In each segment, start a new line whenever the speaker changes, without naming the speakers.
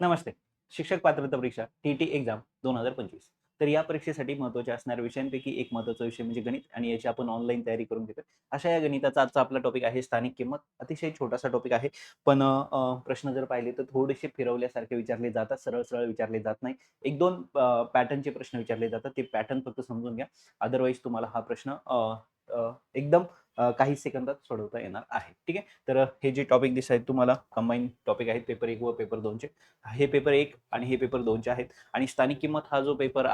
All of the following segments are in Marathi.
नमस्ते. शिक्षक पात्रता परीक्षा टी टी एक्झाम दोन हजार पंचवीस. तर या परीक्षेसाठी महत्त्वाच्या असणाऱ्या विषयांपैकी एक महत्त्वाचा विषय म्हणजे गणित आणि याची आपण ऑनलाईन तयारी करून घेतो अशा या गणिताचा आजचा आपला टॉपिक आहे स्थानिक किंमत. अतिशय छोटासा टॉपिक आहे. पण प्रश्न जर पाहिले तर थोडेसे फिरवल्यासारखे विचारले जातात सरळ सरळ विचारले जात नाही. एक दोन पॅटर्नचे प्रश्न विचारले जातात. ते पॅटर्न फक्त समजून घ्या. अदरवाईज तुम्हाला हा प्रश्न एकदम काही सेकंदात सोडवता येणार आहे. ठीक आहे? तर हे जे टॉपिक दिसत आहेत तुम्हाला कंबाईन टॉपिक आहेत पेपर एक व पेपर दोनचे हे पेपर एक आणि हे पेपर दोनचे आहेत. आणि स्थानिक किंमत हा जो पेपर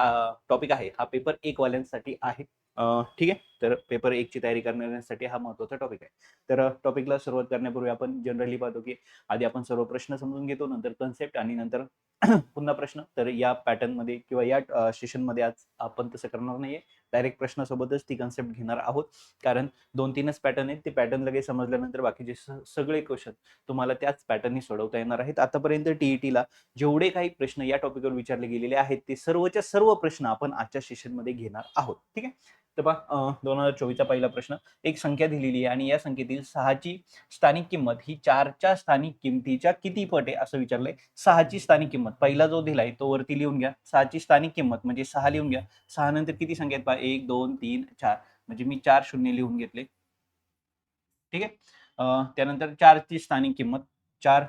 टॉपिक आहे हा पेपर एक वाल्यांसाठी आहे. ठीक आहे. तर पेपर एकची तयारी करण्यासाठी हा महत्त्वाचा टॉपिक आहे. तर टॉपिकला सुरुवात करण्यापूर्वी आपण जनरली पाहतो की आधी आपण सर्व प्रश्न समजून घेतो नंतर कन्सेप्ट आणि नंतर पुन्हा प्रश्न. तर या पॅटर्नमध्ये किंवा या सेशनमध्ये आज आपण तसं करणार नाहीये. डायरेक्ट प्रश्नासोबतच ती कन्सेप्ट घेणार आहोत. कारण दोन तीनच पॅटर्न आहेत. ते पॅटर्न लगेच समजल्यानंतर बाकीचे सगळे क्वेश्चन तुम्हाला त्याच पॅटर्ननी सोडवता येणार आहेत. आतापर्यंत टीईटीला जेवढे काही प्रश्न या टॉपिकवर विचारले गेलेले आहेत ते सर्वच्या सर्व प्रश्न आपण आजच्या सेशनमध्ये घेणार आहोत. ठीक आहे? तर पहा दोन हजार चोवीसचा पहिला प्रश्न. एक संख्या दिलेली आहे आणि या संख्येतील सहाची स्थानिक किंमत ही चारच्या स्थानिक किमतीच्या किती पट आहे असं विचारलंय. सहाची स्थानिक किंमत. पहिला जो दिलाय तो वरती लिहून घ्या. सहाची स्थानिक किंमत म्हणजे सहा लिहून घ्या. सहा नंतर किती संख्या आहेत पहा? एक दोन तीन चार. म्हणजे मी चार शून्य लिहून घेतले. ठीक आहे? त्यानंतर चारची स्थानिक किंमत. चार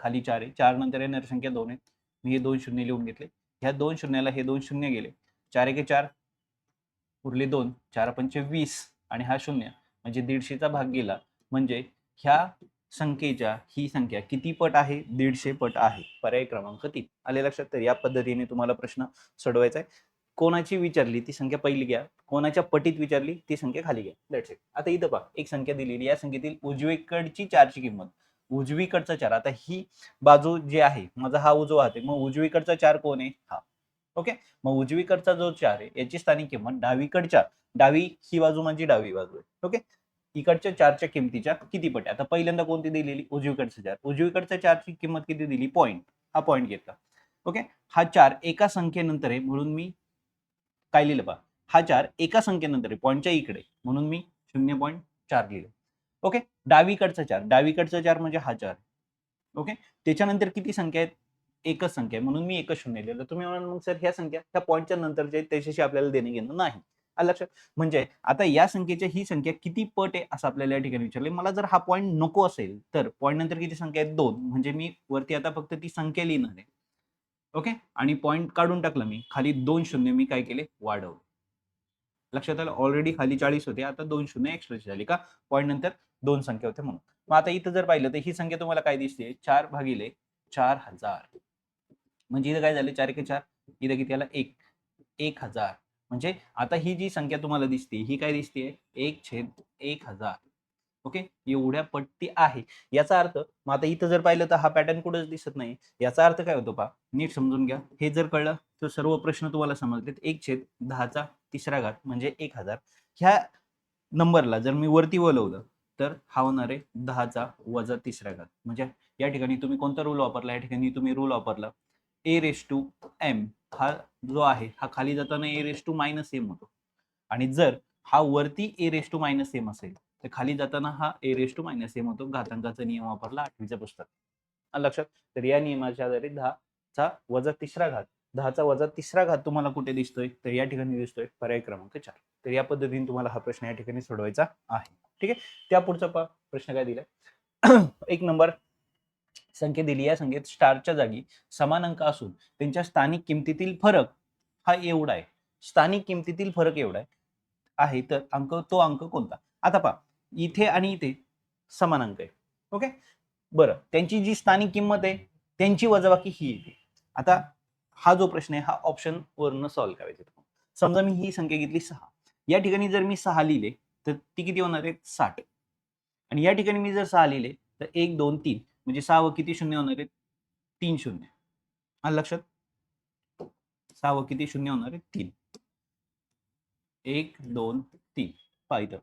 खाली चार आहे. चार नंतर येणारी संख्या दोन आहे. मी हे दोन शून्य लिहून घेतले. ह्या दोन शून्याला हे दोन शून्य गेले. चार एके चार. उरले दोन चार पंचे वीस आणि हा शून्य. म्हणजे दीडशेचा भाग गेला. म्हणजे ह्या संख्येच्या ही संख्या किती पट आहे? दीडशे पट आहे. पर्याय क्रमांक तीन. आले लक्षात तर या पद्धतीने तुम्हाला प्रश्न सोडवायचा आहे. कोणाची विचारली ती संख्या पहिली घ्या. कोणाच्या पटीत विचारली ती संख्या खाली घ्या. दॅट्स इट आता इथं पहा. एक संख्या दिलेली या संख्येतील उजवीकडची चारची किंमत. उजवीकडचा चार. आता ही बाजू जी आहे माझा हा उजवा आहे. मग उजवीकडचा चार कोण आहे? हा. ओके? मग उजवीकडचा जो चार आहे याची स्थानिक किंमत डावीकडच्या डावी ही बाजू माझी डावी बाजू आहे. ओके? इकडच्या चारच्या किमतीच्या किती पट आता पहिल्यांदा कोणती दिलेली? उजवीकडचं चार. उजवीकडच्या चारची किंमत किती दिली? पॉईंट हा पॉईंट घेतला. ओके? हा चार एका संख्येनंतर आहे. म्हणून मी काय लिहिलं पहा? हा चार एका संख्येनंतर आहे. पॉईंटच्या इकडे. म्हणून मी शून्य पॉईंट चार लिहिलं. ओके? डावीकडचा चार. डावीकडचा चार म्हणजे हा चार. ओके? त्याच्यानंतर किती संख्या आहेत? एकच संख्या आहे म्हणून मी एकच शून्य लिहिलं. तुम्ही म्हणाल मग सर ह्या संख्या ह्या पॉईंटच्या नंतर जे त्याच्याशी आपल्याला देणे घेणं नाही. लक्षात? म्हणजे आता या संख्येच्या ही संख्या किती पट आहे असं आपल्याला या ठिकाणी विचारले. मला जर हा पॉईंट नको असेल तर पॉईंट नंतर किती संख्या आहेत? दोन. म्हणजे मी वरती आता फक्त ती संख्या लिहिणार आहे. ओके? आणि पॉईंट काढून टाकलं मी. खाली दोन शून्य मी काय केले? वाढवले. लक्षात आलं? ऑलरेडी खाली चाळीस होते. आता दोन शून्य एक्स्ट्राची झाली का? पॉईंट नंतर दोन संख्या होते म्हणून. मग आता इथं जर पाहिलं तर ही संख्या तुम्हाला काय दिसते? चार भागिले चार हजार. म्हणजे इथं काय झालं? चार के चार. इथं किती आला? एक. एक हजार. म्हणजे आता ही जी संख्या तुम्हाला दिसते ही काय दिसते एक छेद एक हजार. ओके? एवढ्या पट्टी आहे. याचा अर्थ मग आता इथं जर पाहिलं तर हा पॅटर्न कुठंच दिसत नाही. याचा अर्थ काय होतो पा नीट समजून घ्या. हे जर कळलं तर सर्व प्रश्न तुम्हाला समजलेत. एक छेद दहाचा तिसरा घात म्हणजे एक हजार. ह्या नंबरला जर मी वरती वलवलं तर हा होणार आहे दहाचा वजा तिसरा घात. म्हणजे या ठिकाणी तुम्ही कोणता रूल वापरला? या ठिकाणी तुम्ही रूल वापरला. ए रेस टू एम हा जो आहे हा खाली जाताना A raise to minus M होतो. आणि जर हा वरती A raise to minus M असेल तर खाली जाताना हा A raise to minus M होतो. घातांकाचा नियम वापरला आठवीच्या पुस्तक लक्षात तर या नियमाच्या आधारे दहाचा वजा तिसरा घात दहाचा वजा तिसरा घात तुम्हाला कुठे दिसतोय? तर या ठिकाणी दिसतोय पर्याय क्रमांक चार. तर या पद्धतीने तुम्हाला हा प्रश्न या ठिकाणी सोडवायचा आहे. ठीक आहे? त्या पुढचा प्रश्न काय दिलाय? एक नंबर संख्या दिली. या संख्येत स्टारच्या जागी समान अंक असून त्यांच्या स्थानिक किमतीतील फरक हा एवढा आहे. स्थानिक किमतीतील फरक एवढा आहे. आहे तर अंक तो अंक कोणता? आता पहा इथे आणि इथे समान अंक आहे. ओके? बरं त्यांची जी स्थानिक किंमत आहे त्यांची वजाबाकी ही येते. आता हा जो प्रश्न आहे हा ऑप्शन वरनं सॉल्व्ह करायचा समजा मी ही संख्या घेतली सहा. या ठिकाणी जर मी सहा लिहिले तर ती किती होणार आहे? साठ. आणि या ठिकाणी मी जर सहा लिहिले तर एक दोन तीन. म्हणजे सहावं किती शून्य होणार आहेत? तीन शून्य. आलं लक्षात? सहावं किती शून्य होणार आहे तीन. एक दोन तीन. पहा इथं.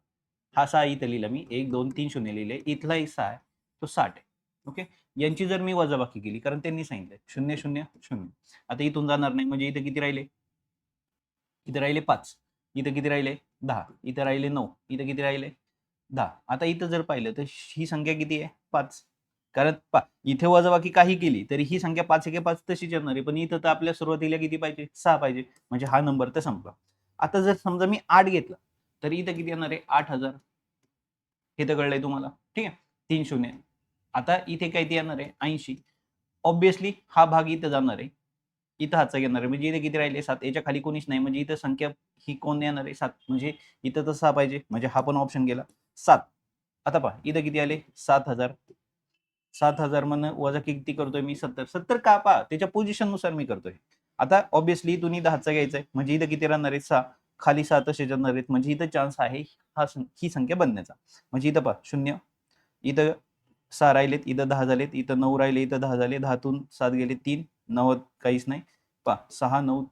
हा सहा इथं लिहिला मी. एक दोन तीन शून्य लिहिले. इथलाही सहा आहे. तो साठ आहे. ओके? यांची जर मी वजाबाकी केली कारण त्यांनी सांगितलंय. शून्य शून्य शून्य. आता इथून जाणार नाही. म्हणजे इथं किती राहिले? इथं राहिले पाच. इथं किती राहिले? दहा. इथं राहिले नऊ. इथं किती राहिले? दहा. आता इथं जर पाहिलं तर ही संख्या किती आहे? पाच. कारण पा इथे वजाबाकी काही केली तरी ही संख्या पाच एके पाच तशीच येणार आहे. पण इथं तर आपल्या सुरुवातीला किती पाहिजे? सहा पाहिजे. म्हणजे हा नंबर तर संपला. आता जर समजा मी आठ घेतला तर इथं किती येणार आहे? आठ हजार. हे तर कळलंय तुम्हाला. ठीक आहे? तीन शून्य. आता इथे काय ते येणार आहे? ऐंशी. ऑब्विसली हा भाग इथं जाणार आहे. इथं हाचा येणार आहे. म्हणजे इथे किती राहिले? सात. याच्या खाली कोणीच नाही. म्हणजे इथं संख्या ही कोण येणार आहे? सात. म्हणजे इथं तर सहा पाहिजे. म्हणजे हा पण ऑप्शन गेला. सात. आता पहा. इथं किती आले? सात हजार. सात हजार म्हणून वजा किती करतोय मी? सत्तर. सत्तर का पहा त्याच्या पोझिशननुसार मी करतोय. आता ऑब्विसली तुम्ही दहाचा घ्यायचा आहे म्हणजे इथं किती राहणार आहे सहा. खाली सात असे जाणार आहेत. म्हणजे इथं चान्स आहे हा सं- ही संख्या बनण्याचा. म्हणजे इथं पहा शून्य. इथं सहा राहिलेत इथं दहा झालेत इथं नऊ राहिले इथं दहा झाले दहातून सात गेले तीन. नव्वद काहीच नाही. पहा सहा नऊ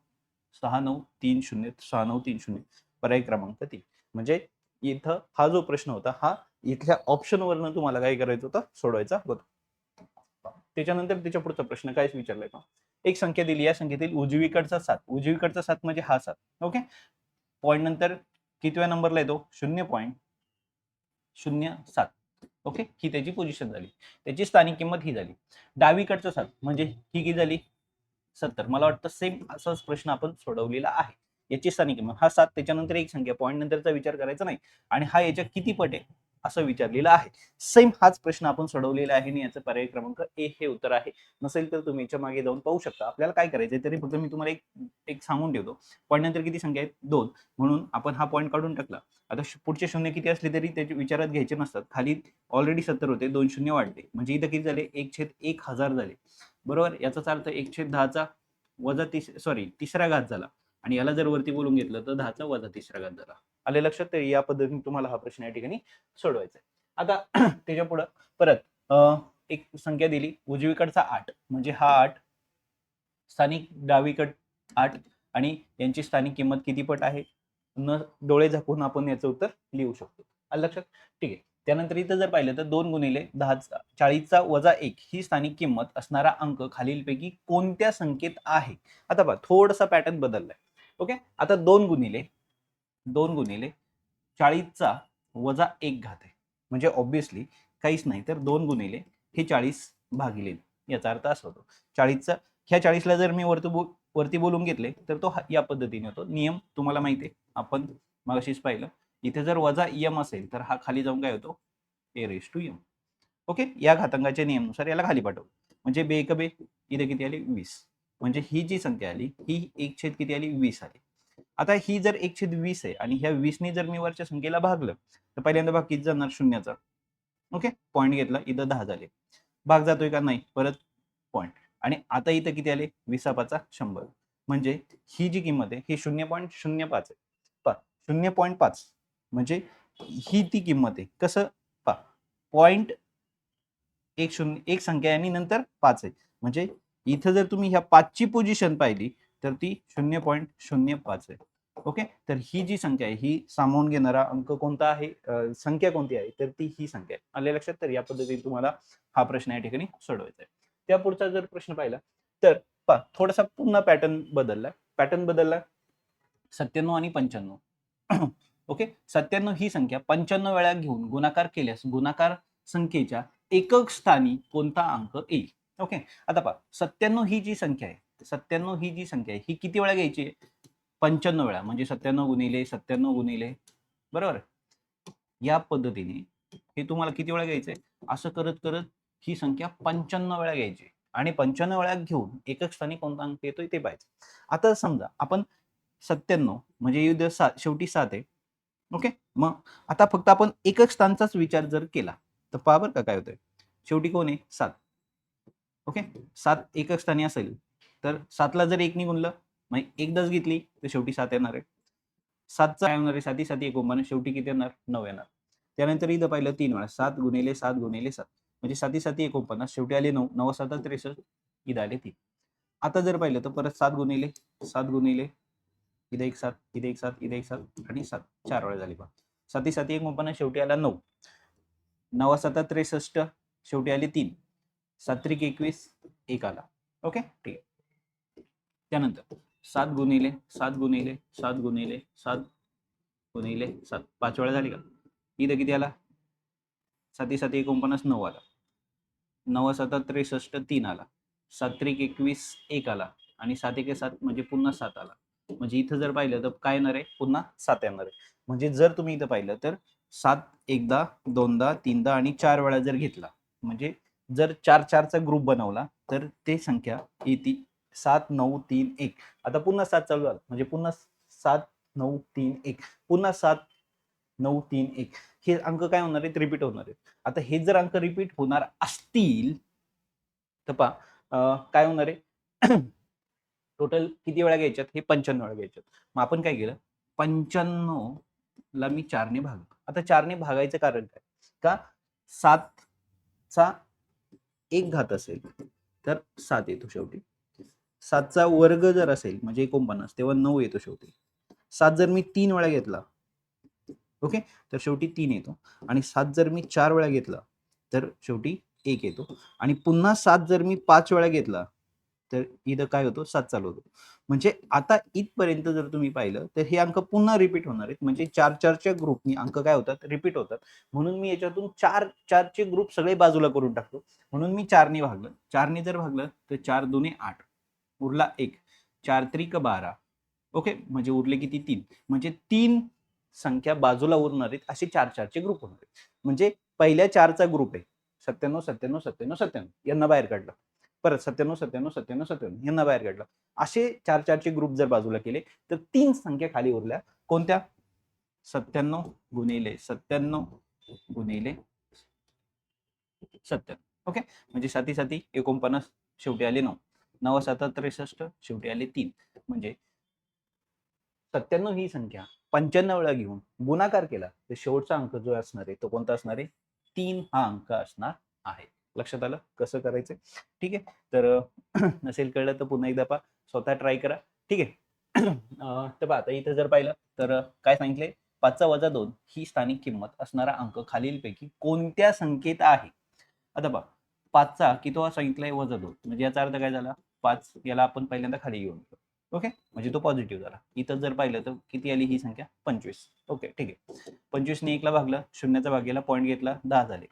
सहा नऊ तीन शून्य. सहा नऊ तीन शून्य. पर्याय क्रमांक तीन. म्हणजे इथं हा जो प्रश्न होता हा इथल्या ऑप्शनवरनं तुम्हाला काय करायचं होतं? सोडवायचा होता. त्याच्यानंतर त्याच्या पुढचा प्रश्न कायच विचारलाय का? एक संख्या दिली या संख्येतील उजवीकडचा सात. उजवीकडचा सात म्हणजे हा सात. ओके? पॉईंट नंतर कितव्या नंबरला येतो? शून्य पॉईंट शून्य सात. ओके? ही त्याची पोझिशन झाली. त्याची स्थानिक किंमत ही झाली. डावीकडचा सात म्हणजे ही किती झाली? सत्तर. मला वाटतं सेम असाच प्रश्न आपण सोडवलेला आहे. याची स्थानिक किंमत हा सात. त्याच्यानंतर एक संख्या. पॉईंट नंतरचा विचार करायचा नाही. आणि हा याच्या किती पट आहे? असं विचारलेलं आहे. सेम हाच प्रश्न आपण सोडवलेला आहे आणि याचं पर्याय क्रमांक ए हे उत्तर आहे. नसेल तर तुम्ही याच्या मागे जाऊन पाहू शकता. आपल्याला काय करायचंय? तरी फक्त मी तुम्हाला एक एक सांगून ठेवतो. पॉईंट नंतर किती संख्या आहेत? दोन. म्हणून आपण हा पॉईंट काढून टाकला. आता पुढचे शून्य किती असले तरी त्याचे विचारात घ्यायचे नसतात. खाली ऑलरेडी सत्तर होते. दोन शून्य वाढले. म्हणजे इथं किती झाले? एक छेद एक हजार झाले. बरोबर? याचाच अर्थ एक छेद दहाचा वजा तिस सॉरी तिसरा घात झाला. आणि याला जर वरती बोलून घेतलं तर दहाचा वजा तिसरा घात झाला. आले लक्षात या पद्धतीने तुम्हाला हा प्रश्न या ठिकाणी सोडवायचा आहे. आता त्याच्या पुढं परत एक संख्या दिली. उजवीकडचा आठ म्हणजे हा आठ स्थानिक डावीकड आठ आणि यांची स्थानिक किंमत किती पट आहे? न डोळे झाकून आपण याचं उत्तर लिहू शकतो. आलं लक्षात? ठीक आहे. त्यानंतर इथं जर पाहिलं तर दोन गुणिले दहाचा चाळीसचा वजा एक ही स्थानिक किंमत असणारा अंक खालीलपैकी कोणत्या संख्येत आहे? आता पहा थोडासा पॅटर्न बदललाय. ओके? आता दोन गुणिले दोन गुणिले चाळीसचा वजा एक घात. आहे म्हणजे ऑब्विसली काहीच नाही तर दोन गुणिले हे चाळीस भागिले याचा अर्थ असा होतो. चाळीसचा ह्या चाळीसला जर मी वरती बो वरती बोलून घेतले तर तो या पद्धतीने होतो. नियम तुम्हाला माहिती आहे. आपण मगाशीच पाहिलं. इथे जर वजा यम असेल तर हा खाली जाऊन काय होतो? A raise to M okay? या घातांकाच्या नियमानुसार याला खाली पाठवू. म्हणजे बे एक बे इथे किती आली? वीस. म्हणजे ही जी संख्या आली ही एक छेद किती आली? वीस आली. आता ही जर एक छेद वीस आहे आणि ह्या वीसने जर मी वरच्या संख्येला भागलं तर पहिल्यांदा भाग किती जाणार? शून्याचा. ओके? पॉईंट घेतला इथं दहा झाले. भाग जातोय का? नाही. परत पॉईंट आणि आता इथं किती आले? विसापाचा शंभर. म्हणजे ही जी किंमत आहे ही शून्य पॉईंट शून्य पाच आहे. पा शून्य पॉईंट पाच. म्हणजे ही ती किंमत आहे. कसं? पा पॉईंट एक शून्य एक संख्या आहे आणि नंतर पाच आहे. म्हणजे इथं जर तुम्ही ह्या पाचची पोझिशन पाहिली तर ती शून्य पॉईंट शून्य पाच आहे. ओके? तर ही जी संख्या आहे ही सामावून घेणारा अंक कोणता आहे? संख्या कोणती आहे? तर ती ही संख्या आहे. आले लक्षात? तर या पद्धतीने तुम्हाला हा प्रश्न या ठिकाणी सोडवायचा आहे. त्या पुढचा जर प्रश्न पाहिला तर पा थोडासा पुन्हा पॅटर्न बदलला. पॅटर्न बदलला. सत्त्याण्णव आणि पंच्याण्णव. ओके? सत्त्याण्णव ही संख्या पंच्याण्णव वेळा घेऊन गुणाकार केल्यास गुणाकार संख्येच्या एकक स्थानी कोणता अंक येईल? ओके आता पहा सत्त्याण्णव ही जी संख्या आहे सत्त्याण्णव ही जी संख्या आहे ही किती वेळा घ्यायची आहे? पंच्याण्णव वेळा म्हणजे सत्त्याण्णव गुणिले सत्त्याण्णव गुणिले बरोबर? या पद्धतीने हे तुम्हाला किती वेळा घ्यायचंय? असं करत करत ही संख्या पंच्याण्णव वेळा घ्यायची आणि पंच्याण्णव वेळा घेऊन एकच स्थानी कोणता अंक येतोय ते पाहायचं. आता समजा आपण सत्त्याण्णव म्हणजे युद्ध सात शेवटी सात आहे. ओके मग आता फक्त आपण एकक स्थानचाच विचार जर केला तर पहा बरं का काय होतंय. शेवटी कोण आहे? सात. ओके? सात एकक स्थानी असेल तर सातला जर एक गुणलं मग एकदाच घेतली तर शेवटी सात येणार आहे. सातचा काय होणार आहे? साती साती एकोणपन्नास शेवटी किती येणार? नऊ येणार. त्यानंतर इथं पाहिलं तीन वेळा. सात गुणिले सात गुणिले सात. म्हणजे साती साती एकोणपन्नास शेवटी आले नऊ. नऊ सात त्रेसष्ट. इथं आले तीन. आता जर पाहिलं तर परत सात गुणिले सात गुणिले इथं एक सात इथे एक सात इथे एक सात आणि सात. चार वेळा झाली पहा. साती साती एकोणपन्नास शेवटी आला नऊ. नवा सात त्रेसष्ट. शेवटी आले तीन. सात्रिक एकवीस एक आला. ओके? ठीक. आहे त्यानंतर सात गुणिले सात गुणिले सात गुणिले सात गुणिले सात. पाच वेळा झाली का? इथं किती आला? साती साती एकोणपन्नास नऊ आला. नवा सात त्रेसष्ट तीन आला. सातत्रिक एकवीस एक आला. आणि सात एके सात म्हणजे पुन्हा सात आला. म्हणजे इथं जर पाहिलं तर काय येणार आहे? पुन्हा सात येणार आहे. म्हणजे जर तुम्ही इथं पाहिलं तर सात एकदा दोनदा तीनदा आणि चार वेळा जर घेतला म्हणजे जर चार चारचा ग्रुप बनवला तर ते संख्या येते सात नऊ तीन एक. आता पुन्हा सात चालू झालं. म्हणजे पुन्हा सात नऊ तीन एक. पुन्हा सात नऊ तीन एक. हे अंक काय होणार आहेत? रिपीट होणार आहेत. आता हे जर अंक रिपीट होणार असतील तर पहा काय होणार आहे? टोटल किती वेळा घ्यायच्यात? हे पंच्याण्णव वेळा घ्यायच्यात. मग आपण काय केलं? पंच्याण्णव ला मी चारने भाग आता चारने भागायचं कारण काय? का सातचा एक घात असेल तर सात येतो शेवटी. सातचा वर्ग जर असेल म्हणजे एकोणपन्नास तेव्हा नऊ येतो शेवटी. सात जर मी तीन वेळा घेतला ओके तर शेवटी तीन येतो. आणि सात जर मी चार वेळा घेतला तर शेवटी एक येतो. आणि पुन्हा सात जर मी पाच वेळा घेतला तर इथं काय होतो? सात चालू होतो. म्हणजे आता इथपर्यंत जर तुम्ही पाहिलं तर हे अंक पुन्हा रिपीट होणार आहेत. म्हणजे चार चारच्या ग्रुपनी अंक काय होतात? रिपीट होतात. म्हणून मी याच्यातून चार चारचे ग्रुप सगळे बाजूला करून टाकतो. म्हणून मी चारने भागलं. चारने जर भागलं तर चार दोन्ही आठ. उरला एक. चार त्रिक बारा. ओके? म्हणजे उरले किती? तीन. म्हणजे तीन संख्या बाजूला उरणार आहेत. असे चार चारचे ग्रुप होणार आहेत. म्हणजे पहिल्या चारचा ग्रुप आहे. सत्त्याण्णव सत्त्याण्णव सत्त्याण्णव सत्त्याण्णव. यांना बाहेर काढलं. परत सत्त्याण्णव सत्त्याण्णव सत्त्याण्णव सत्त्याण्णव यांना बाहेर काढलं. असे चार चारचे ग्रुप जर बाजूला केले तर तीन संख्या खाली उरल्या. कोणत्या? सत्त्याण्णव गुणिले सत्त्याण्णव गुणिले सत्त्याण्णव. ओके म्हणजे साती साती एकोणपन्नास शेवटी आले नऊ. नव सात त्रेसष्ट शेवटी आले तीन. म्हणजे सत्त्याण्णव ही संख्या पंच्याण्णव वेळा घेऊन गुणाकार केला तर शेवटचा अंक जो असणार आहे तो कोणता असणार आहे? तीन हा अंक असणार आहे. लक्षात आलं कसं करायचं? ठीक आहे तर नसेल कळलं तर पुन्हा एकदा पहा. स्वतः ट्राय करा. ठीक आहे. तर पहा आता इथं जर पाहिलं तर काय सांगितलंय? पाचचा वजा दोन ही स्थानिक किंमत असणारा अंक खालीलपैकी कोणत्या संख्येत आहे? आता पहा पाचचा कितवा सांगितलाय? वजा दोन. म्हणजे याचा अर्थ काय झाला? पाच याला आपण पहिल्यांदा खाली घेऊन ओके? म्हणजे तो पॉझिटिव्ह झाला. इथं जर पाहिलं तर किती आली ही संख्या? पंचवीस. ओके ठीक आहे. पंचवीसने एकला भागलं शून्याचा भाग गेला पॉईंट घेतला दहा झाले.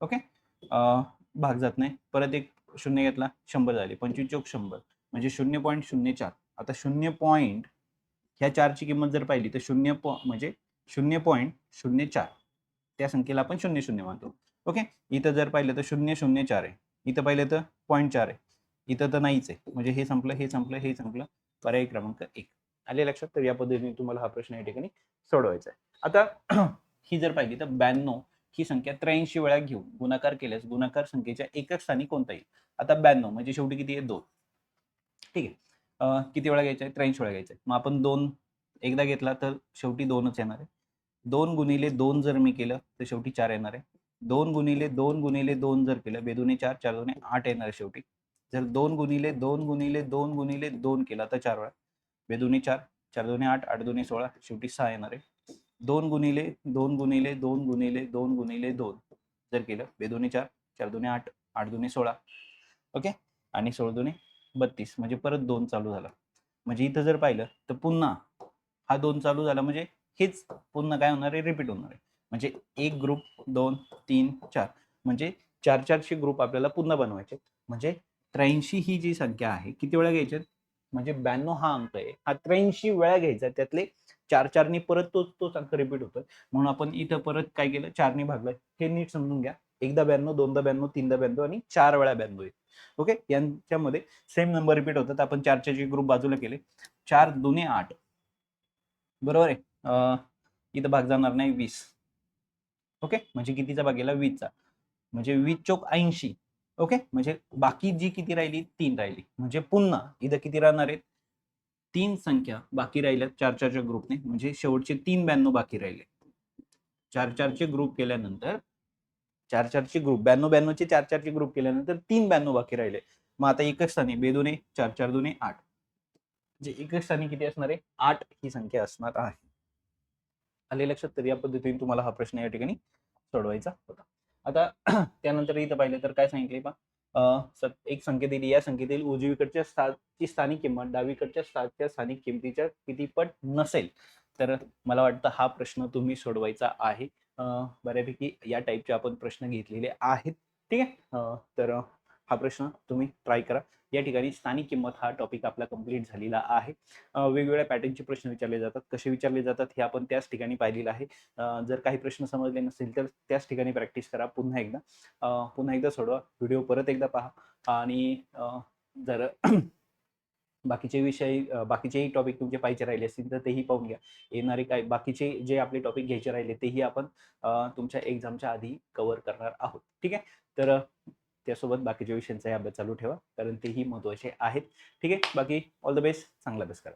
ओके? भाग जात नाही. परत एक शून्य घेतला शंभर झाले. पंचवीस चौक शंभर. म्हणजे शून्य पॉईंट शून्य चार. आता शून्य पॉईंट ह्या चारची किंमत जर पाहिली तर शून्य पॉ म्हणजे शून्य पॉईंट शून्य चार. त्या संख्येला आपण शून्य शून्य मानतो ओके? इथं जर पाहिलं तर शून्य शून्य चार आहे. इथं पाहिलं तर पॉईंट चार आहे. इथं तर नाहीच आहे. म्हणजे हे संपलं हे संपलं हे संपलं. पर्याय क्रमांक एक. आले लक्षात? तर या पद्धतीने तुम्हाला हा प्रश्न या ठिकाणी सोडवायचा आहे. आता ही जर पाहिली तर ब्याण्णव ही संख्या त्र्याऐंशी वेळा घेऊन गुणाकार केल्यास गुणाकार संख्येच्या एकक स्थानी कोणता येईल? आता ब्याण्णव म्हणजे शेवटी किती आहे? दोन. ठीक आहे. किती वेळा घ्यायचा? आहे त्र्याऐंशी वेळा घ्यायचा. आहे मग आपण दोन एकदा घेतला तर शेवटी दोनच येणार आहे. दोन गुणिले दोन जर मी केलं तर शेवटी चार येणार आहे. दोन गुणिले दोन गुणिले दोन जर केलं बेदुने चार चार दोन्ही आठ येणार आहे शेवटी. जर दोन गुणिले दोन गुणिले दोन गुणिले दोन केला तर चार वेळा. बेदुने चार चार दोन्ही आठ आठ दोन्ही सोळा शेवटी सहा येणार आहे. दोन गुणिले दोन गुणिले दोन गुणिले दोन गुणिले दोन. जर केलं बेदोनी चार चार दोन्ही आठ आठ दोन्ही सोळा. ओके? आणि सोळा दोन्ही बत्तीस. म्हणजे परत दोन चालू झाला. म्हणजे इथं जर पाहिलं तर पुन्हा हा दोन चालू झाला म्हणजे हेच पुन्हा काय होणार आहे? रिपीट होणार आहे. म्हणजे एक ग्रुप दोन तीन चार. म्हणजे चार चारशे ग्रुप आपल्याला पुन्हा बनवायचे. म्हणजे त्र्याऐंशी ही जी संख्या आहे किती वेळा घ्यायच्यात म्हणजे ब्याण्णव हा अंक आहे. हा त्र्याऐंशी वेळा घ्यायचा. त्यातले चार चारनी परत तोच तोच अंक रिपीट होतोय. म्हणून आपण इथं परत काय केलं? चारनी भागलं हे नीट समजून घ्या. एकदा ब्याण्णव दोनदा ब्याण्णव तीनदा ब्याण्णव आणि चार वेळा ब्याण्णव येईल ओके? यांच्यामध्ये सेम नंबर रिपीट होतात. आपण चारचे जे ग्रुप बाजूला केले. चार दोन्ही आठ. बरोबर आहे? इथं भाग जाणार नाही वीस. ओके? म्हणजे कितीचा भाग गेला? वीसचा. म्हणजे वीस चौक ऐंशी. ओके? म्हणजे बाकी जी किती राहिली? तीन राहिली. म्हणजे पुन्हा इथं किती राहणार आहेत? तीन संख्या बाकी राहिल्या चार चारच्या ग्रुपने म्हणजे शेवटचे तीन ब्याण्णव बाकी राहिले. चार चारचे ग्रुप केल्यानंतर चार चारचे ग्रुप ब्याण्णव ब्याण्णवचे चार चारचे ग्रुप केल्यानंतर तीन ब्याण्णव बाकी राहिले. मग आता एकच स्थानी बेदोने चार चार दोने आठ. म्हणजे एकच स्थानी किती असणार आहे? आठ ही संख्या असणार आहे. आले लक्षात तर या पद्धतीने तुम्हाला हा प्रश्न या ठिकाणी सोडवायचा होता. आता त्यानंतर इथं पाहिलं तर काय सांगितले पा एक संख्या दिली. या संख्येतील उजवीकडच्या सातची स्थानिक किंमत डावीकडच्या सातच्या स्थानिक किमतीच्या कितीपट नसेल तर मला वाटतं हा प्रश्न तुम्ही सोडवायचा आहे. बऱ्यापैकी या टाईपचे आपण प्रश्न घेतलेले आहेत. ठीक आहे? अं, तर हा प्रश्न तुम्ही ट्राय करा. या ठिकाणी स्थानिक किंमत हा टॉपिक आपला कंप्लीट झालेला आहे. वेगवेगळ्या पॅटर्नचे प्रश्न विचारले जातात. कसे विचारले जातात हे आपण त्याच ठिकाणी पाहिलेलं आहे. जर काही प्रश्न समजले नसतील तर त्याच ठिकाणी प्रॅक्टिस करा. पुन्हा एकदा. पुन्हा एकदा सोडवा. व्हिडिओ परत एकदा पहा. आणि जर बाकीचे विषय बाकीचेही टॉपिक तुमचे पाहिजे राहिले असतील तर तेही पाहून घ्या. येणारे काय बाकीचे जे आपले टॉपिक घ्यायचे राहिले तेही आपण तुमच्या एक्झामच्या आधी कव्हर करणार आहोत. ठीक आहे? तर त्यासोबत बाकीच्या विषयांचाही अभ्यास चालू ठेवा कारण तेही महत्त्वाचे आहेत. ठीक आहे? बाकी ऑल द बेस्ट चांगला अभ्यास करा.